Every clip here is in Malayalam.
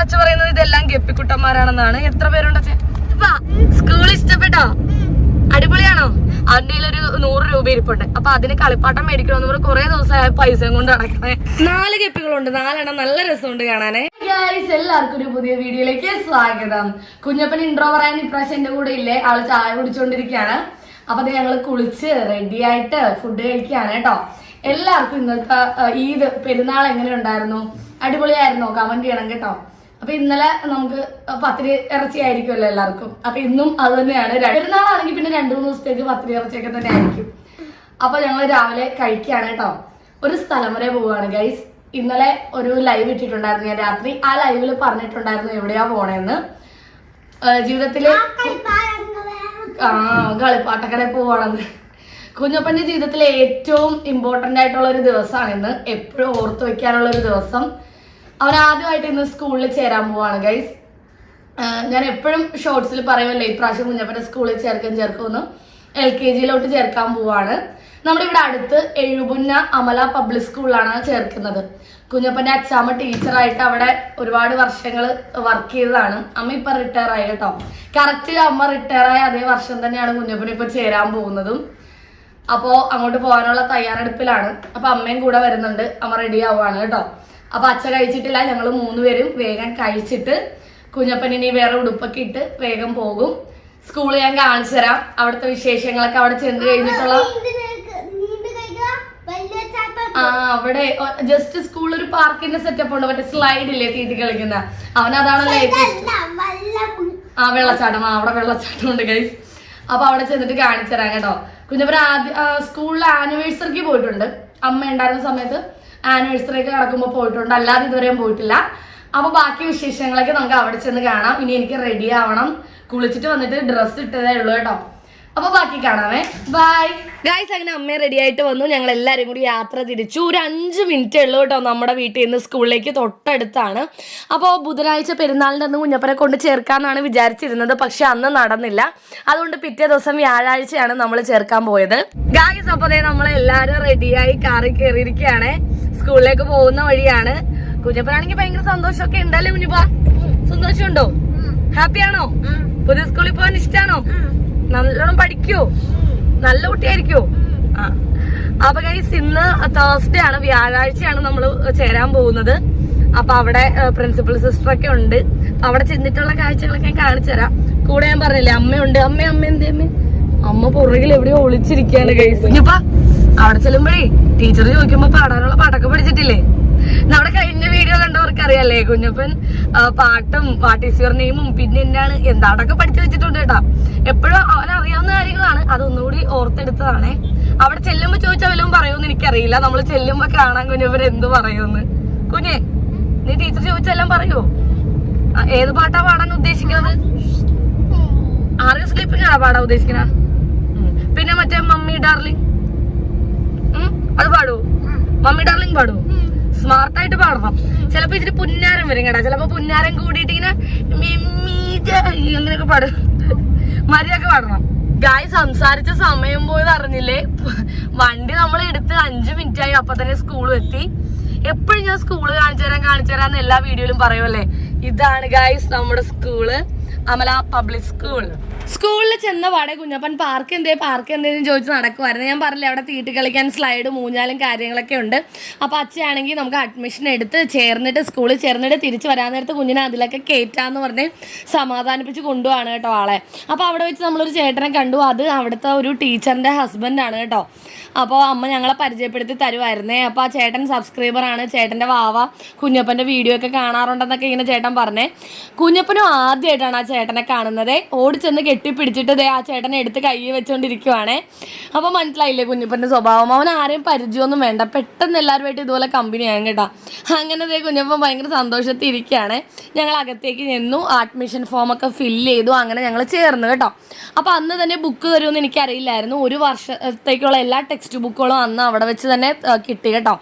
അച്ഛ പറയുന്നത് ഇതെല്ലാം ഗപ്പിക്കുട്ടന്മാരാണെന്നാണ്. എത്ര പേരുണ്ട് സ്കൂൾ ഇഷ്ടപ്പെട്ടോ? അടിപൊളിയാണോ? അവന്റെ ഒരു നൂറ് രൂപ ഇരിപ്പുണ്ട്. അപ്പൊ അതിന് കളിപ്പാട്ടം മേടിക്കണമെന്ന് പറഞ്ഞ് കുറെ ദിവസമായ പൈസയും കൊണ്ട് നടക്കണേ. നാല് ഗപ്പികളുണ്ട്. നാലെണ്ണം നല്ല രസമുണ്ട് കാണാനേ. എല്ലാവർക്കും ഒരു പുതിയ വീഡിയോയിലേക്ക് സ്വാഗതം. കുഞ്ഞപ്പൻ ഇൻട്രോ പറയാൻ ഇപ്രാവശ്യം എന്റെ കൂടെ ഇല്ലേ? ആൾ ചായ കുടിച്ചോണ്ടിരിക്കാണ് അപ്പൊ അത് ഞങ്ങൾ കുളിച്ച് റെഡി ആയിട്ട് ഫുഡ് കഴിക്കുകയാണ് കേട്ടോ. എല്ലാവർക്കും ഇന്നത്തെ ഈദ് പെരുന്നാൾ എങ്ങനെ ഉണ്ടായിരുന്നു? അടിപൊളിയായിരുന്നോ? കമന്റ് ചെയ്യണം കേട്ടോ. അപ്പൊ ഇന്നലെ നമുക്ക് പത്തിരി ഇറച്ചി ആയിരിക്കുമല്ലോ എല്ലാവർക്കും. അപ്പൊ ഇന്നും അത് തന്നെയാണ്. പെരുന്നാളാണെങ്കിൽ പിന്നെ രണ്ടു മൂന്ന് ദിവസത്തേക്ക് പത്തിരി ഇറച്ചിയൊക്കെ തന്നെ ആയിരിക്കും അപ്പൊ ഞങ്ങൾ രാവിലെ കഴിക്കുകയാണ് കേട്ടോ. ഒരു സ്ഥലം വരെ പോവുകയാണ് ഗൈസ് ഇന്നലെ ഒരു ലൈവ് ഇട്ടിട്ടുണ്ടായിരുന്നു ഞാൻ രാത്രി. ആ ലൈവിൽ പറഞ്ഞിട്ടുണ്ടായിരുന്നു എവിടെയാ പോണേന്ന്. ജീവിതത്തിൽ ആ കളിപ്പാട്ടക്കടയിൽ പോവാണെന്ന്. കുഞ്ഞപ്പന്റെ ജീവിതത്തിലെ ഏറ്റവും ഇമ്പോർട്ടന്റ് ആയിട്ടുള്ള ഒരു ദിവസമാണ് ഇന്ന്. എപ്പോഴും ഓർത്തു വെക്കാനുള്ള ഒരു ദിവസം. അവൻ ആദ്യമായിട്ട് ഇന്ന് സ്കൂളിൽ ചേരാൻ പോവാണ് ഗൈസ് ഞാൻ എപ്പോഴും ഷോർട്സിൽ പറയുമല്ലോ ഇപ്രാവശ്യം കുഞ്ഞപ്പന്റെ സ്കൂളിൽ ചേർക്കാൻ ചേർക്കുമെന്ന് എൽ കെ ജിയിലോട്ട് ചേർക്കാൻ പോവാണ്. നമ്മുടെ ഇവിടെ അടുത്ത് എഴുപുന്ന അമല പബ്ലിക് സ്കൂളിലാണ് ചേർക്കുന്നത്. കുഞ്ഞപ്പന്റെ അച്ചാമ്മ ടീച്ചറായിട്ട് അവിടെ ഒരുപാട് വർഷങ്ങൾ വർക്ക് ചെയ്തതാണ്. അമ്മ ഇപ്പൊ റിട്ടയർ ആയി കേട്ടോ. കറക്റ്റ് അമ്മ റിട്ടയർ ആയ അതേ വർഷം തന്നെയാണ് കുഞ്ഞപ്പന് ഇപ്പൊ ചേരാൻ പോകുന്നതും. അപ്പോൾ അങ്ങോട്ട് പോകാനുള്ള തയ്യാറെടുപ്പിലാണ്. അപ്പൊ അമ്മയും കൂടെ വരുന്നുണ്ട്. അമ്മ റെഡി ആവുകയാണ് കേട്ടോ. അപ്പൊ അച്ഛ കഴിച്ചിട്ടില്ല ഞങ്ങൾ മൂന്നുപേരും വേഗം കഴിച്ചിട്ട് കുഞ്ഞപ്പനിനി വേറെ ഉടുപ്പൊക്കെ ഇട്ട് വേഗം പോകും. സ്കൂളിൽ ഞാൻ കാണിച്ചു തരാം. അവിടുത്തെ വിശേഷങ്ങളൊക്കെ അവിടെ ചെന്ന് കഴിഞ്ഞിട്ടുള്ള ആ അവിടെ ജസ്റ്റ് സ്കൂളിൽ ഒരു പാർക്കിന്റെ സെറ്റപ്പ് ഉണ്ട് മറ്റേ സ്ലൈഡ് ഇല്ലേ തീറ്റി കളിക്കുന്ന. അവൻ അതാണല്ലോ. ആ വെള്ളച്ചാട്ടം ആ അവിടെ വെള്ളച്ചാട്ടം ഉണ്ട് ഗൈസ് അപ്പൊ അവിടെ ചെന്നിട്ട് കാണിച്ചു തരാം കേട്ടോ. കുഞ്ഞപ്പൻ ആദ്യ സ്കൂളിൽ ആനിവേഴ്സറിക്ക് പോയിട്ടുണ്ട്. അമ്മ ഉണ്ടായിരുന്ന സമയത്ത് ആനിവേഴ്സറി ഒക്കെ നടക്കുമ്പോൾ പോയിട്ടുണ്ട്. അല്ലാതെ ഇതുവരെയും പോയിട്ടില്ല. അപ്പൊ ബാക്കി വിശേഷങ്ങളൊക്കെ നമുക്ക് അവിടെ ചെന്ന് കാണാം. ഇനി എനിക്ക് റെഡി ആവണം. കുളിച്ചിട്ട് വന്നിട്ട് ഡ്രസ്സ് ഇട്ടതേ ഉള്ളൂ കേട്ടോ. അപ്പൊ ബാക്കി കാണാമേ. ബൈ ഗായ്സ് അങ്ങനെ അമ്മയെ റെഡി ആയിട്ട് വന്നു. ഞങ്ങൾ എല്ലാവരും കൂടി യാത്ര തിരിച്ചു. ഒരു അഞ്ച് മിനിറ്റ് ഉള്ളൂ കേട്ടോ നമ്മുടെ വീട്ടിൽ നിന്ന് സ്കൂളിലേക്ക്. തൊട്ടടുത്താണ്. അപ്പോൾ ബുധനാഴ്ച പെരുന്നാളിന്റെ അന്ന് കുഞ്ഞപ്പനെ കൊണ്ട് ചേർക്കാമെന്നാണ് വിചാരിച്ചിരുന്നത്. പക്ഷെ അന്ന് നടന്നില്ല. അതുകൊണ്ട് പിറ്റേ ദിവസം വ്യാഴാഴ്ചയാണ് നമ്മൾ ചേർക്കാൻ പോയത്. ഗായ്സ് അപ്പോൾ അതേ നമ്മളെല്ലാവരും റെഡിയായി കാറിൽ കയറിയിരിക്കുകയാണ് സ്കൂളിലേക്ക് പോകുന്ന വഴിയാണ്. കുഞ്ഞപ്പനാണെങ്കിൽ ഭയങ്കര സന്തോഷമൊക്കെ ഉണ്ടല്ലേ കുഞ്ഞപ്പ? സന്തോഷമുണ്ടോ? ഹാപ്പിയാണോ പുതിയ സ്കൂളിൽ പോകാൻ ഇഷ്ടമാണോ നല്ലോണം പഠിക്കോ. നല്ല കുട്ടിയായിരിക്കോ. ആ. അപ്പൊ ഗൈസ് ഇന്ന് തേഴ്സ്ഡേ ആണ്. വ്യാഴാഴ്ചയാണ് നമ്മൾ ചേരാൻ പോകുന്നത്. അപ്പൊ അവിടെ പ്രിൻസിപ്പൽ സിസ്റ്റർ ഒക്കെ ഉണ്ട്. അവിടെ ചെന്നിട്ടുള്ള കാഴ്ചകളൊക്കെ ഞാൻ കാണിച്ചു തരാം. കൂടെ ഞാൻ പറഞ്ഞില്ലേ അമ്മയുണ്ട്. അമ്മ അമ്മ എന്തേ അമ്മ? അമ്മ പുറകിൽ എവിടെയോ ഒളിച്ചിരിക്കുകയാണ് ഗൈസ് ഇനിയിപ്പ അവിടെ ചെല്ലുമ്പോഴേ ടീച്ചർ ചോദിക്കുമ്പോ പാടാനുള്ള പാട്ടൊക്കെ പഠിച്ചിട്ടില്ലേ? നമ്മുടെ കഴിഞ്ഞ വീഡിയോ കണ്ടവർക്ക് അറിയാലേ കുഞ്ഞപ്പൻ പാട്ടും പാട്ട് ഈസ് യുവർ നെയിമും പിന്നെ എന്താണ് എന്താണൊക്കെ പഠിച്ചു വെച്ചിട്ടുണ്ട് കേട്ടോ. എപ്പോഴും അവൻ അറിയാവുന്ന കാര്യങ്ങളാണ് അതൊന്നുകൂടി ഓർത്തെടുത്തതാണ്. അവിടെ ചെല്ലുമ്പോ ചോദിച്ചാൽ വല്ലതും പറയുമെന്ന് എനിക്കറിയില്ല. നമ്മൾ ചെല്ലുമ്പോ കാണാൻ കുഞ്ഞപ്പൻ എന്ത് പറയുമെന്ന്. കുഞ്ഞെ നീ ടീച്ചർ ചോദിച്ചെല്ലാം പറയുമോ ഏത് പാട്ടാ പാടാൻ ഉദ്ദേശിക്കുന്നത്? ആറ് സ്ലീപ്പിംഗ് ആണോ പാടാൻ ഉദ്ദേശിക്കണ? പിന്നെ മറ്റേ മമ്മി ഡാർലിംഗ്. അത് പാടൂ മമ്മി ഡാർലിംഗ് പാടൂ സ്മാർട്ട് ആയിട്ട് പാടണം. ചിലപ്പോ ഇച്ചിരി പുന്നാരം വരും കേട്ടോ. ചിലപ്പോ പുന്നാരം കൂടിയിട്ട് ഇങ്ങനെ അങ്ങനെയൊക്കെ പാടും. മര്യാദ പാടണം. ഗായ് സംസാരിച്ച സമയം പോയത് അറിഞ്ഞില്ലേ? വണ്ടി നമ്മൾ എടുത്ത് അഞ്ചു മിനിറ്റ് ആയി അപ്പൊ തന്നെ സ്കൂളും എത്തി. എപ്പോഴും ഞാൻ സ്കൂൾ കാണിച്ചു തരാൻ കാണിച്ചു തരാന്ന് എല്ലാ വീഡിയോയിലും പറയുമല്ലേ ഇതാണ് ഗായ്സ് നമ്മുടെ സ്കൂൾ അമല പബ്ലിക് സ്കൂൾ സ്കൂളിൽ ചെന്ന പാടെ കുഞ്ഞപ്പൻ പാർക്ക് എന്തേ പാർക്ക് എന്തേന്ന് ചോദിച്ച് നടക്കുമായിരുന്നു ഞാൻ പറഞ്ഞില്ലേ അവിടെ തീട്ടി കളിക്കാൻ സ്ലൈഡ് മൂഞ്ഞാലും കാര്യങ്ങളൊക്കെ ഉണ്ട്. അപ്പോൾ അച്ഛയാണെങ്കിൽ നമുക്ക് അഡ്മിഷൻ എടുത്ത് ചേർന്നിട്ട് സ്കൂളിൽ ചേർന്നിട്ട് തിരിച്ച് വരാൻ നേരത്ത് കുഞ്ഞിനെ അതിലൊക്കെ കയറ്റാന്ന് പറഞ്ഞ് സമാധാനിപ്പിച്ച് കൊണ്ടുപോവാണ് കേട്ടോ ആളെ. അപ്പോൾ അവിടെ വെച്ച് നമ്മളൊരു ചേട്ടനെ കണ്ടു. അത് അവിടുത്തെ ഒരു ടീച്ചറിന്റെ ഹസ്ബൻഡാണ് കേട്ടോ. അപ്പോൾ അമ്മ ഞങ്ങളെ പരിചയപ്പെടുത്തി തരുമായിരുന്നേ അപ്പോൾ ആ ചേട്ടൻ സബ്സ്ക്രൈബറാണ് ചേട്ടന്റെ വാവ കുഞ്ഞപ്പന്റെ വീഡിയോ ഒക്കെ കാണാറുണ്ടെന്നൊക്കെ ഇങ്ങനെ ചേട്ടൻ പറഞ്ഞേ. കുഞ്ഞപ്പനും ആദ്യമായിട്ടാണ് ചേട്ടനെ കാണുന്നത്. ഓടിച്ചെന്ന് കെട്ടിപ്പിടിച്ചിട്ട് ദേ ആ ചേട്ടനെ എടുത്ത് കൈ വെച്ചുകൊണ്ടിരിക്കുവാണേ അപ്പോൾ മനസ്സിലായില്ലേ കുഞ്ഞപ്പന്റെ സ്വഭാവം? അവൻ ആരെയും പരിചയമൊന്നും വേണ്ട. പെട്ടെന്ന് എല്ലാവരുമായിട്ട് ഇതുപോലെ കമ്പനി കേട്ടോ. അങ്ങനെ ദേ കുഞ്ഞപ്പൻ ഭയങ്കര സന്തോഷത്തിൽ ഇരിക്കുകയാണ്. ഞങ്ങൾ അകത്തേക്ക് നിന്നു. അഡ്മിഷൻ ഫോമൊക്കെ ഫില്ല് ചെയ്തു. അങ്ങനെ ഞങ്ങൾ ചേർന്നു കേട്ടോ. അപ്പോൾ അന്ന് തന്നെ ബുക്ക് തരുമെന്ന് എനിക്കറിയില്ലായിരുന്നു. ഒരു വർഷത്തേക്കുള്ള എല്ലാ ടെക്സ്റ്റ് ബുക്കുകളും അന്ന് അവിടെ വെച്ച് തന്നെ കിട്ടി കേട്ടോ.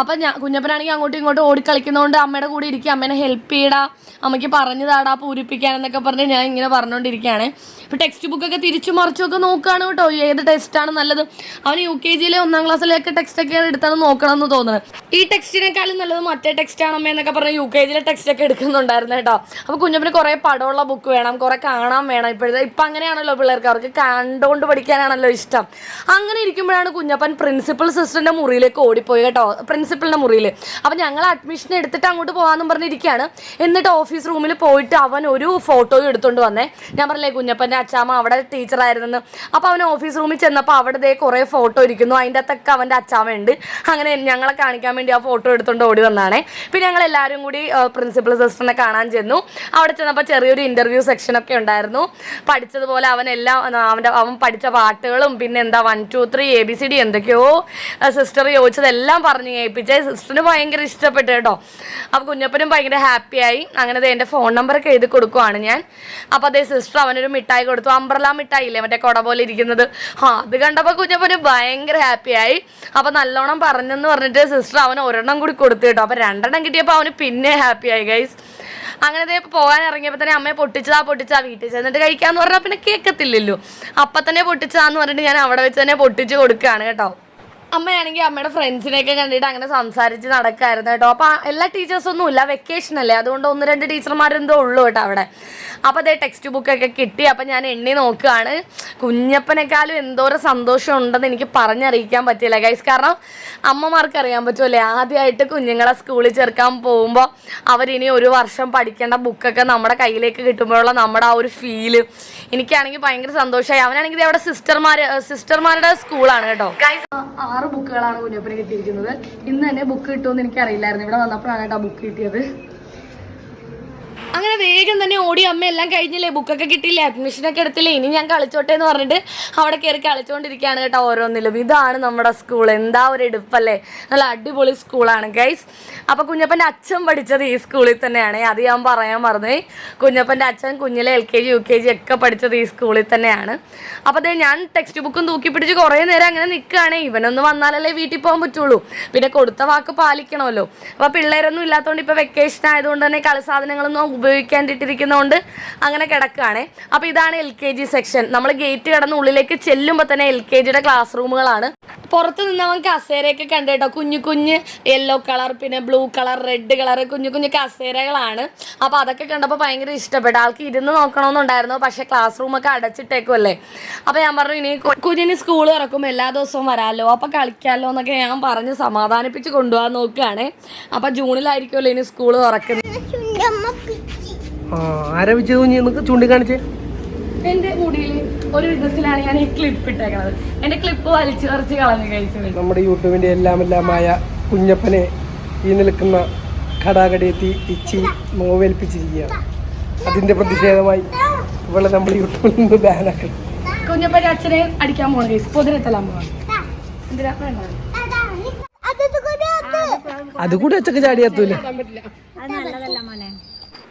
അപ്പം ഞാൻ കുഞ്ഞപ്പനാണെങ്കിൽ അങ്ങോട്ടും ഇങ്ങോട്ടും ഓടിക്കളിക്കുന്നതുകൊണ്ട് അമ്മയുടെ കൂടെ ഇരിക്കുക അമ്മേനെ ഹെൽപ്പ് ചെയ്യടാ. അമ്മയ്ക്ക് പറഞ്ഞു താടാ പൂരിപ്പിക്കാൻ എന്നൊക്കെ പറഞ്ഞ് ഞാൻ ഇങ്ങനെ പറഞ്ഞുകൊണ്ടിരിക്കുകയാണ് ഇപ്പം ടെക്സ്റ്റ് ബുക്കൊക്കെ തിരിച്ചു മറിച്ചൊക്കെ നോക്കുകയാണ് കേട്ടോ. ഏത് ടെക്സ്റ്റാണ് നല്ലത്? അവൻ യു കെ ജിയിലെ ഒന്നാം ക്ലാസ്സിലൊക്കെ ടെക്സ്റ്റൊക്കെ എടുത്താണ് നോക്കണം എന്ന് തോന്നുന്നത്. ഈ ടെക്സ്റ്റിനേക്കാളും നല്ലത് മറ്റേ ടെക്സ്റ്റ് ആണോ എന്നൊക്കെ പറഞ്ഞ് യു കെ ജിയിലെ ടെക്സ്റ്റൊക്കെ എടുക്കുന്നുണ്ടായിരുന്നു കേട്ടോ. അപ്പോൾ കുഞ്ഞപ്പിന് കുറേ പടമുള്ള ബുക്ക് വേണം കുറേ കാണാൻ വേണം ഇപ്പോഴത്തെ. ഇപ്പം അങ്ങനെയാണല്ലോ പിള്ളേർക്ക്. അവർക്ക് കണ്ടുകൊണ്ട് പഠിക്കാനാണല്ലോ ഇഷ്ടം. അങ്ങനെ ഇരിക്കുമ്പോഴാണ് കുഞ്ഞപ്പൻ പ്രിൻസിപ്പൽ സിസ്റ്ററിന്റെ മുറിയിലേക്ക് ഓടിപ്പോയി കേട്ടോ. പ്രിൻസിപ്പലിന്റെ മുറിയിൽ. അപ്പോൾ ഞങ്ങൾ അഡ്മിഷൻ എടുത്തിട്ട് അങ്ങോട്ട് പോകാമെന്നും പറഞ്ഞിരിക്കുകയാണ്. എന്നിട്ട് ഓഫീസ് റൂമിൽ പോയിട്ട് അവൻ ഒരു ഫോട്ടോയും എടുത്തുകൊണ്ട് വന്നേ. ഞാൻ പറഞ്ഞില്ലേ കുഞ്ഞപ്പന്റെ അച്ചാമ്മ അവിടെ ടീച്ചറായിരുന്നെന്ന്. അപ്പോൾ അവൻ ഓഫീസ് റൂമിൽ ചെന്നപ്പോൾ അവിടെ കുറേ ഫോട്ടോ ഇരിക്കുന്നു. അതിന്റെ അകത്തൊക്കെ അവന്റെ അച്ചാമ്മ ഉണ്ട്. അങ്ങനെ ഞങ്ങളെ കാണിക്കാൻ വേണ്ടി ആ ഫോട്ടോ എടുത്തുകൊണ്ട് ഓടി വന്നാണേ. പിന്നെ ഞങ്ങൾ എല്ലാവരും കൂടി പ്രിൻസിപ്പൽ സിസ്റ്ററിനെ കാണാൻ ചെന്നു. അവിടെ ചെന്നപ്പോൾ ചെറിയൊരു ഇന്റർവ്യൂ സെക്ഷനൊക്കെ ഉണ്ടായിരുന്നു. പഠിച്ചതുപോലെ അവൻ എല്ലാം അവന്റെ അവൻ പഠിച്ച പാട്ടുകളും പിന്നെ എന്താ one two three A B C D എന്തൊക്കെയോ സിസ്റ്റർ ചോദിച്ചതെല്ലാം പറഞ്ഞു കേൾപ്പിച്ച സിസ്റ്ററിന് ഭയങ്കര ഇഷ്ടപ്പെട്ടു കേട്ടോ. അപ്പോൾ കുഞ്ഞപ്പനും ഭയങ്കര ഹാപ്പിയായി അങ്ങനെ എന്റെ ഫോൺ നമ്പറൊക്കെ എഴുതി കൊടുക്കുവാണ്. ഞാൻ അപ്പോൾ അതേ സിസ്റ്റർ അവനൊരു മിഠായി കൊടുത്തു. അംബ്രല മിഠായി ഇല്ലേ മറ്റേ കുട പോലെ ഇരിക്കുന്നത്. ആ അത് കണ്ടപ്പോൾ കുഞ്ഞപ്പന് ഭയങ്കര ഹാപ്പിയായി അപ്പോൾ നല്ലോണം പറഞ്ഞെന്ന് പറഞ്ഞിട്ട് സിസ്റ്റർ അവന് ഒരെണ്ണം കൂടി കൊടുത്തു കേട്ടോ. അപ്പോൾ രണ്ടെണ്ണം കിട്ടിയപ്പോൾ അവന് പിന്നെ ഹാപ്പിയായി ഗൈസ് അങ്ങനെ പോകാൻ ഇറങ്ങിയപ്പോൾ തന്നെ അമ്മയെ പൊട്ടിച്ചതാ പൊട്ടിച്ചാ വീട്ടിൽ ചെന്നിട്ട് കഴിക്കാന്ന് പറഞ്ഞാൽ പിന്നെ കേൾക്കത്തില്ലല്ലോ അപ്പം തന്നെ പൊട്ടിച്ചതാന്ന് പറഞ്ഞിട്ട് ഞാൻ അവിടെ വെച്ച് തന്നെ പൊട്ടിച്ചു കൊടുക്കുകയാണ് കേട്ടോ. അമ്മയാണെങ്കിൽ അമ്മയുടെ ഫ്രണ്ട്സിനെയൊക്കെ കണ്ടിട്ട് അങ്ങനെ സംസാരിച്ച് നടക്കായിരുന്നു കേട്ടോ. അപ്പോൾ എല്ലാ ടീച്ചേഴ്സൊന്നും ഇല്ല. വെക്കേഷൻ അല്ലേ? അതുകൊണ്ട് ഒന്ന് രണ്ട് ടീച്ചർമാരെന്തോ ഉള്ളൂ കേട്ടോ അവിടെ. അപ്പോൾ അതേ ടെക്സ്റ്റ് ബുക്കൊക്കെ കിട്ടി. അപ്പോൾ ഞാൻ എണ്ണി നോക്കുകയാണ് കുഞ്ഞപ്പനെക്കാളും എന്തോരം സന്തോഷം ഉണ്ടെന്ന് എനിക്ക് പറഞ്ഞറിയിക്കാൻ പറ്റില്ല ഗൈസ് കാരണം അമ്മമാർക്ക് അറിയാൻ പറ്റുമല്ലേ? ആദ്യമായിട്ട് കുഞ്ഞുങ്ങളെ സ്കൂളിൽ ചേർക്കാൻ പോകുമ്പോൾ അവരിനി ഒരു വർഷം പഠിക്കേണ്ട ബുക്കൊക്കെ നമ്മുടെ കയ്യിലേക്ക് കിട്ടുമ്പോഴുള്ള നമ്മുടെ ആ ഒരു ഫീൽ എനിക്കാണെങ്കിൽ ഭയങ്കര സന്തോഷമായി. അവനാണെങ്കിൽ അവിടെ സിസ്റ്റർമാർ സിസ്റ്റർമാരുടെ സ്കൂളാണ് കേട്ടോ. ഗൈസ് ആറ് ബുക്കുകളാണ് കുഞ്ഞപ്പന് കിട്ടിയിരിക്കുന്നത്. ഇന്ന് തന്നെ ബുക്ക് കിട്ടുമെന്ന് എനിക്കറിയില്ലായിരുന്നു. ഇവിടെ വന്നപ്പോഴാണ് കേട്ടോ ബുക്ക് കിട്ടിയത്. അങ്ങനെ വേഗം തന്നെ ഓടി അമ്മ എല്ലാം കഴിഞ്ഞില്ലേ? ബുക്കൊക്കെ കിട്ടിയില്ലേ? അഡ്മിഷനൊക്കെ എടുത്തില്ലേ? ഇനി ഞാൻ കളിച്ചോട്ടെ എന്ന് പറഞ്ഞിട്ട് അവിടെ കയറി കളിച്ചുകൊണ്ടിരിക്കുകയാണ് കേട്ടോ ഓരോന്നിലും. ഇതാണ് നമ്മുടെ സ്കൂൾ എന്താ ഒരു എടുപ്പല്ലേ? നല്ല അടിപൊളി സ്കൂളാണ് ഗൈസ് അപ്പോൾ കുഞ്ഞപ്പന്റെ അച്ഛൻ പഠിച്ചത് ഈ സ്കൂളിൽ തന്നെയാണ്. അത് ഞാൻ പറയാൻ മറന്നു കുഞ്ഞപ്പന്റെ അച്ഛൻ കുഞ്ഞിലെ L K G U K G ഒക്കെ പഠിച്ചത് ഈ സ്കൂളിൽ തന്നെയാണ്. അപ്പോൾ അതേ ഞാൻ ടെക്സ്റ്റ് ബുക്കും തൂക്കി പിടിച്ച് കുറേ നേരം അങ്ങനെ നിൽക്കുകയാണ്. ഇവനൊന്ന് വന്നാലല്ലേ വീട്ടിൽ പോകാൻ പറ്റുള്ളൂ. പിന്നെ കൊടുത്ത വാക്ക് പാലിക്കണമല്ലോ. അപ്പോൾ പിള്ളേരൊന്നും ഇല്ലാത്തതുകൊണ്ട് ഇപ്പോൾ വെക്കേഷൻ ആയതുകൊണ്ട് തന്നെ കളി സാധനങ്ങളൊന്നും ഉപയോഗിക്കാണ്ടിട്ടിരിക്കുന്നതുകൊണ്ട് അങ്ങനെ കിടക്കുകയാണ് അപ്പോൾ ഇതാണ് എൽ കെ ജി സെക്ഷൻ നമ്മൾ ഗേറ്റ് കടന്ന് ഉള്ളിലേക്ക് ചെല്ലുമ്പോൾ തന്നെ എൽ കെ ജിയുടെ ക്ലാസ് റൂമുകളാണ് പുറത്ത് നിന്ന് അവൻ കസേരയൊക്കെ കണ്ടു കുഞ്ഞു കുഞ്ഞ് യെല്ലോ കളർ പിന്നെ ബ്ലൂ കളർ റെഡ് കളർ കുഞ്ഞു കുഞ്ഞു കസേരകളാണ്. അപ്പോൾ അതൊക്കെ കണ്ടപ്പോൾ ഭയങ്കര ഇഷ്ടപ്പെട്ടു. ആൾക്ക് ഇരുന്ന് നോക്കണമെന്നുണ്ടായിരുന്നു പക്ഷേ ക്ലാസ് റൂമൊക്കെ അടച്ചിട്ടേക്കുമല്ലേ അപ്പോൾ ഞാൻ പറഞ്ഞു ഇനി കുഞ്ഞിന് സ്കൂൾ തുറക്കും. എല്ലാ ദിവസവും വരാമല്ലോ. അപ്പോൾ കളിക്കാമല്ലോ എന്നൊക്കെ ഞാൻ പറഞ്ഞ് സമാധാനിപ്പിച്ച് കൊണ്ടുപോകാൻ നോക്കുകയാണ്. അപ്പോൾ ജൂണിലായിരിക്കുമല്ലോ ഇനി സ്കൂൾ തുറക്കുന്നത്. ആരാ വിജയ കുഞ്ഞ് നമുക്ക് ചൂണ്ടിക്കാണിച്ചേ? എന്റെ മുടിയിൽ ഒരു വിധത്തിലാണ് ഞാൻ ഈ ക്ലിപ്പ് ഇട്ടേക്കണത്. എന്റെ ക്ലിപ്പ് വലിച്ചു പറിച്ച് കളഞ്ഞു കഴിച്ചത്. നമ്മുടെ യൂട്യൂബിന്റെ എല്ലാം എല്ലാമായ കുഞ്ഞപ്പനെ ഈ നിൽക്കുന്ന ഘടാഘടിയെത്തി ഇച്ചി നോവേൽപ്പിച്ചിരിക്കുകയാണ് അതിന്റെ പ്രതിഷേധമായി ഇവിടെ നമ്മൾ യൂട്യൂബിൽ നിന്ന് ബാനാക്കണം കുഞ്ഞപ്പന്റെ അച്ഛനെ അടിക്കാൻ പോണ കേസ് പൊതിരെത്തലാൻ പോവാ. എന്തിനാ അത് കൂടി അച്ഛക്ക് ചാടിയാത്തൂല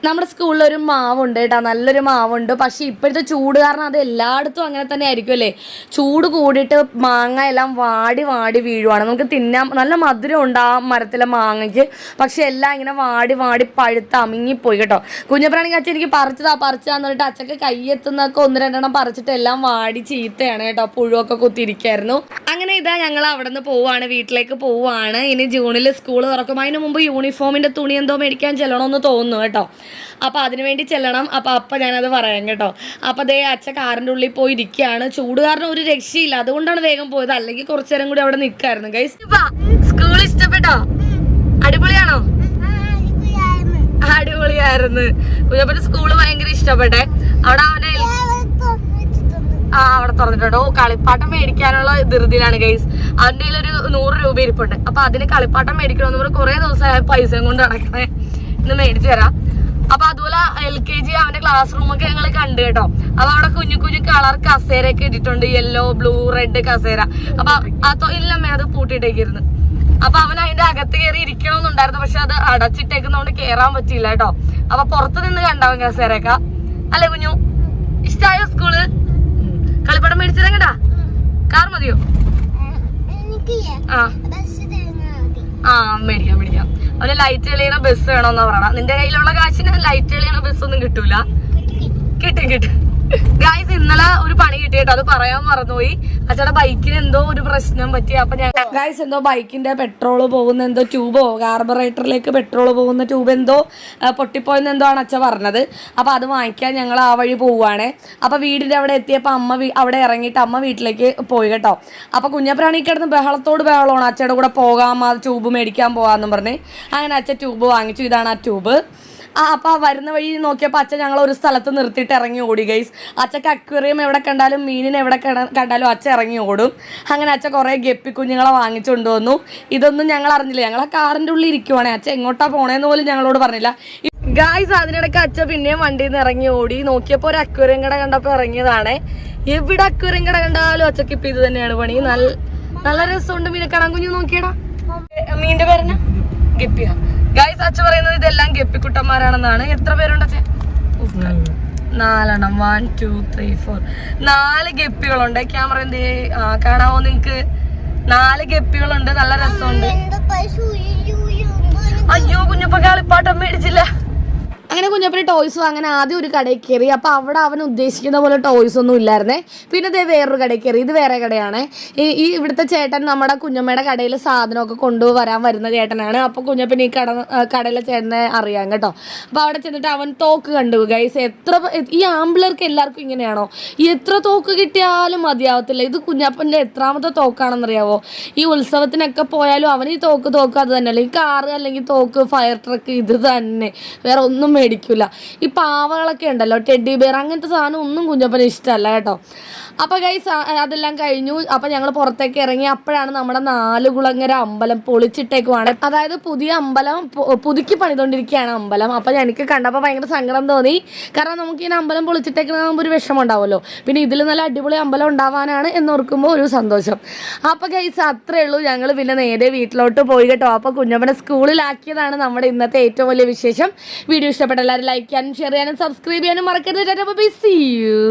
നമ്മുടെ സ്കൂളിൽ ഒരു മാവുണ്ട് കേട്ടോ. നല്ലൊരു മാവുണ്ട്. പക്ഷെ ഇപ്പോഴത്തെ ചൂട് കാരണം അത് എല്ലായിടത്തും അങ്ങനെ തന്നെ ആയിരിക്കും അല്ലേ? ചൂട് കൂടിയിട്ട് മാങ്ങ എല്ലാം വാടി വാടി വീഴുവാണ്. നമുക്ക് തിന്നാൻ നല്ല മധുരം ഉണ്ട് ആ മരത്തിലെ മാങ്ങയ്ക്ക്. പക്ഷെ എല്ലാം ഇങ്ങനെ വാടി വാടി പഴുത്ത് അമിങ്ങിപ്പോയി കേട്ടോ. കുഞ്ഞപ്പനാണെങ്കിൽ അച്ഛൻ എനിക്ക് പറിച്ചതാ പറിച്ചതാന്ന് പറഞ്ഞിട്ട് അച്ഛക്ക് കയ്യെത്തുന്നൊക്കെ ഒന്ന് രണ്ടെണ്ണം പറിച്ചിട്ട് എല്ലാം വാടി ചീത്തയാണ് കേട്ടോ. പുഴുവൊക്കെ കുത്തിയിരിക്കായിരുന്നു. അങ്ങനെ ഇതാ ഞങ്ങൾ അവിടെ നിന്ന് പോവാണ്. വീട്ടിലേക്ക് പോവാണ്. ഇനി ജൂണിൽ സ്കൂൾ തുറക്കും. അതിന് മുമ്പ് യൂണിഫോമിന്റെ തുണി എന്തോ മേടിക്കാൻ ചെല്ലണമെന്ന് തോന്നുന്നു കേട്ടോ. അപ്പോൾ അതിന് വേണ്ടി ചെല്ലണം. അപ്പോൾ അപ്പം ഞാനത് പറയാം കേട്ടോ. അപ്പോൾ അതേ അച്ഛ കാറിന്റെ ഉള്ളിൽ പോയി ഇരിക്കുകയാണ്. ചൂട് കാരണം ഒരു രക്ഷയില്ല. അതുകൊണ്ടാണ് വേഗം പോയത്. അല്ലെങ്കിൽ കുറച്ചു നേരം കൂടി അവിടെ നിൽക്കായിരുന്നു ഗൈസ് സ്കൂൾ ഇഷ്ടപ്പെട്ടോ? അടിപൊളിയാണോ? അടിപൊളിയായിരുന്നു. കുഞ്ഞപ്പന്റെ സ്കൂൾ ഭയങ്കര ഇഷ്ടപ്പെട്ടെ. അവിടെ അവനെ ആ അവിടെ തുറന്നിട്ടുണ്ടോ. കളിപ്പാട്ടം മേടിക്കാനുള്ള ധൃതിയിലാണ് ഗൈസ് അവന്റെ ഒരു നൂറ് രൂപ ഇരിപ്പുണ്ട്. അപ്പൊ അതിന് കളിപ്പാട്ടം മേടിക്കണമെന്ന് പറഞ്ഞ് കുറെ ദിവസമായ പൈസയും കൊണ്ട് നടക്കണേ. ഇന്ന് മേടിച്ചു തരാം. അപ്പൊ അതുപോലെ എൽ കെ ജി അവന്റെ ക്ലാസ് റൂമൊക്കെ ഞങ്ങൾ കണ്ടു കേട്ടോ. അപ്പൊ അവിടെ കുഞ്ഞു കുഞ്ഞു കളർ കസേരയൊക്കെ ഇട്ടിട്ടുണ്ട്. യെല്ലോ ബ്ലൂ റെഡ് കസേര. അപ്പൊ അത് ഇല്ലമ്മേ അത് പൂട്ടിയിട്ടേക്കിരുന്നു അപ്പൊ അവൻ അതിന്റെ അകത്ത് കയറി ഇരിക്കണമെന്നുണ്ടായിരുന്നു. പക്ഷെ അത് അടച്ചിട്ടേക്കുന്നോണ്ട് കേറാൻ പറ്റിയില്ല കേട്ടോ. അപ്പൊ പുറത്ത് നിന്ന് കണ്ടാവും കസേരക്ക അല്ലെ കുഞ്ഞു? ഇഷ്ടായോ സ്കൂൾ? കളിപ്പടം മേടിച്ചിരങ്ങടാ കാർ മതിയോ? ആ. ആ മേടിക്കാം മേടിക്കാം. അവന് ലൈറ്റ് എളിയണ ബസ് വേണമെന്നാ പറയണം. നിന്റെ കയ്യിലുള്ള കാശിന് ലൈറ്റ് എളിയണ ബസ് ഒന്നും കിട്ടൂല? കിട്ടും കിട്ടും. ഗായ്സ് ഇന്നലെ ഒരു പണി കിട്ടിയിട്ട്? അത് പറയാൻ മറന്നുപോയി. അച്ഛടെ ബൈക്കിന് എന്തോ ഒരു പ്രശ്നം പറ്റി. അപ്പൊ ഞാൻ ഗായ്സ് എന്തോ ബൈക്കിന്റെ പെട്രോൾ പോകുന്ന എന്തോ ട്യൂബോ കാർബറേറ്ററിലേക്ക് പെട്രോൾ പോകുന്ന ട്യൂബ് എന്തോ പൊട്ടിപ്പോയെന്ന് എന്തോ ആണ് അച്ഛ പറഞ്ഞത്. അപ്പൊ അത് വാങ്ങിക്കാൻ ഞങ്ങൾ ആ വഴി പോവുകയാണ് അപ്പൊ വീടിന്റെ അവിടെ എത്തിയപ്പോ അമ്മ അവിടെ ഇറങ്ങിയിട്ട് അമ്മ വീട്ടിലേക്ക് പോയി കേട്ടോ. അപ്പൊ കുഞ്ഞപ്പനാണി കിടന്ന് ബഹളത്തോട് ബഹളമാണ് അച്ഛയുടെ കൂടെ പോകാം ആ ട്യൂബ് മേടിക്കാൻ പോവാന്ന് പറഞ്ഞ്. അങ്ങനെ അച്ഛൻ ട്യൂബ് വാങ്ങിച്ചു. ഇതാണ് ആ ട്യൂബ് ആ അപ്പൊ ആ വരുന്ന വഴി നോക്കിയപ്പോൾ അച്ഛൻ ഞങ്ങൾ ഒരു സ്ഥലത്ത് നിർത്തിയിട്ട് ഇറങ്ങി ഓടി ഗൈസ് അച്ഛക്ക് അക്വേറിയം എവിടെ കണ്ടാലും മീനിനെ എവിടെ കണ്ട- കണ്ടാലും അച്ഛൻ ഇറങ്ങി ഓടും. അങ്ങനെ അച്ഛൻ കുറേ ഗപ്പി കുഞ്ഞുങ്ങളെ വാങ്ങിച്ചുകൊണ്ട് കൊണ്ടുവന്നു. ഇതൊന്നും ഞങ്ങൾ അറിഞ്ഞില്ല. ഞങ്ങൾ ആ കാറിന്റെ ഉള്ളിൽ ഇരിക്കുവാണേ. അച്ഛൻ എങ്ങോട്ടാ പോണേന്ന് പോലും ഞങ്ങളോട് പറഞ്ഞില്ല. ഗായ്സ് അതിനിടയ്ക്ക് അച്ഛൻ പിന്നെയും വണ്ടിയിൽ നിന്ന് ഇറങ്ങി ഓടി. നോക്കിയപ്പോൾ ഒരു അക്വേറിയം കട കണ്ടപ്പോൾ ഇറങ്ങിയതാണ്. എവിടെ അക്വേറിയം കട കണ്ടാലും അച്ഛക്ക് ഇപ്പം ഇത് തന്നെയാണ് പണി. നല്ല നല്ല രസമുണ്ട് മീനെ കാണാൻ. കുഞ്ഞു നോക്കിയടാ. മീന്റെ പേരന ഗപ്പിയ. ഗൈസ് അച്ഛൻ പറയുന്നത് ഇതെല്ലാം ഗപ്പിക്കുട്ടന്മാരാണെന്നാണ്. എത്ര പേരുണ്ട് അച്ഛൻ. നാലെണ്ണം. വൺ ടു ത്രീ ഫോർ നാല് ഗപ്പികളുണ്ട്. ക്യാമറ എന്തേ? ആ കാണാമോ നിങ്ങക്ക്? നാല് ഗപ്പികളുണ്ട്. നല്ല രസമുണ്ട്. അയ്യോ കുഞ്ഞപ്പ കളിപ്പാട്ടം മേടിച്ചില്ല. അങ്ങനെ കുഞ്ഞപ്പന് ടോയ്സ് വാങ്ങാൻ ആദ്യം ഒരു കടയിൽ കയറി. അപ്പോൾ അവിടെ അവൻ ഉദ്ദേശിക്കുന്ന പോലെ ടോയ്സ് ഒന്നും ഇല്ലായിരുന്നേ. പിന്നെ ദേ വേറൊരു കടയിൽ കയറി. ഇത് വേറെ കടയാണ്. ഈ ഇവിടുത്തെ ചേട്ടൻ നമ്മുടെ കുഞ്ഞമ്മയുടെ കടയിൽ സാധനമൊക്കെ കൊണ്ടുവരാൻ വരുന്ന ചേട്ടനാണ്. അപ്പോൾ കുഞ്ഞപ്പൻ ഈ കട കടയിലെ ചേട്ടനെ അറിയാം കേട്ടോ. അപ്പോൾ അവിടെ ചെന്നിട്ട് അവൻ തോക്ക് കണ്ടു. ഗൈസ് എത്ര ഈ ആമ്പിളർക്ക് എല്ലാവർക്കും ഇങ്ങനെയാണോ? എത്ര തോക്ക് കിട്ടിയാലും മതിയാവത്തില്ല. ഇത് കുഞ്ഞപ്പന്റെ എത്രാമത്തെ തോക്കാണെന്നറിയാവോ? ഈ ഉത്സവത്തിനൊക്കെ പോയാലും അവൻ ഈ തോക്ക് തോക്ക് അത് തന്നെയല്ലേ? ഈ കാറ് അല്ലെങ്കിൽ തോക്ക് ഫയർ ട്രക്ക് ഇത് തന്നെ. വേറെ ഒന്നും മേടിക്കില്ല ഈ പാവകളൊക്കെ ഉണ്ടല്ലോ ടെഡി ബിയർ അങ്ങനത്തെ സാധനം ഒന്നും കുഞ്ഞപ്പന് ഇഷ്ടമല്ല കേട്ടോ. അപ്പോൾ ഗൈസ് അതെല്ലാം കഴിഞ്ഞു. അപ്പോൾ ഞങ്ങൾ പുറത്തേക്ക് ഇറങ്ങി അപ്പോഴാണ് നമ്മുടെ നാലുകുളങ്ങര അമ്പലം പൊളിച്ചിട്ടേക്കുവാണ്. അതായത് പുതിയ അമ്പലം പുതുക്കി പണിതുകൊണ്ടിരിക്കുകയാണ് അമ്പലം. അപ്പോൾ എനിക്ക് കണ്ടപ്പോൾ ഭയങ്കര സങ്കടം തോന്നി. കാരണം നമുക്ക് ഈ അമ്പലം പൊളിച്ചിട്ടേക്കുന്ന ഒരു വിഷമം ഉണ്ടാവുമല്ലോ. പിന്നെ ഇതിൽ നല്ല അടിപൊളി അമ്പലം ഉണ്ടാവാനാണ് എന്നോർക്കുമ്പോൾ ഒരു സന്തോഷം. അപ്പോൾ ഗൈസ് അത്രേ ഉള്ളൂ. ഞങ്ങൾ പിന്നെ നേരെ വീട്ടിലോട്ട് പോയി കേട്ടോ. അപ്പോൾ കുഞ്ഞപ്പനെ സ്കൂളിലാക്കിയതാണ് നമ്മുടെ ഇന്നത്തെ ഏറ്റവും വലിയ വിശേഷം. വീഡിയോ ഇഷ്ടപ്പെട്ട എല്ലാവരും ലൈക്ക് ചെയ്യാനും ഷെയർ ചെയ്യാനും സബ്സ്ക്രൈബ് ചെയ്യാനും മറക്കരുത് ബൈ സീ യു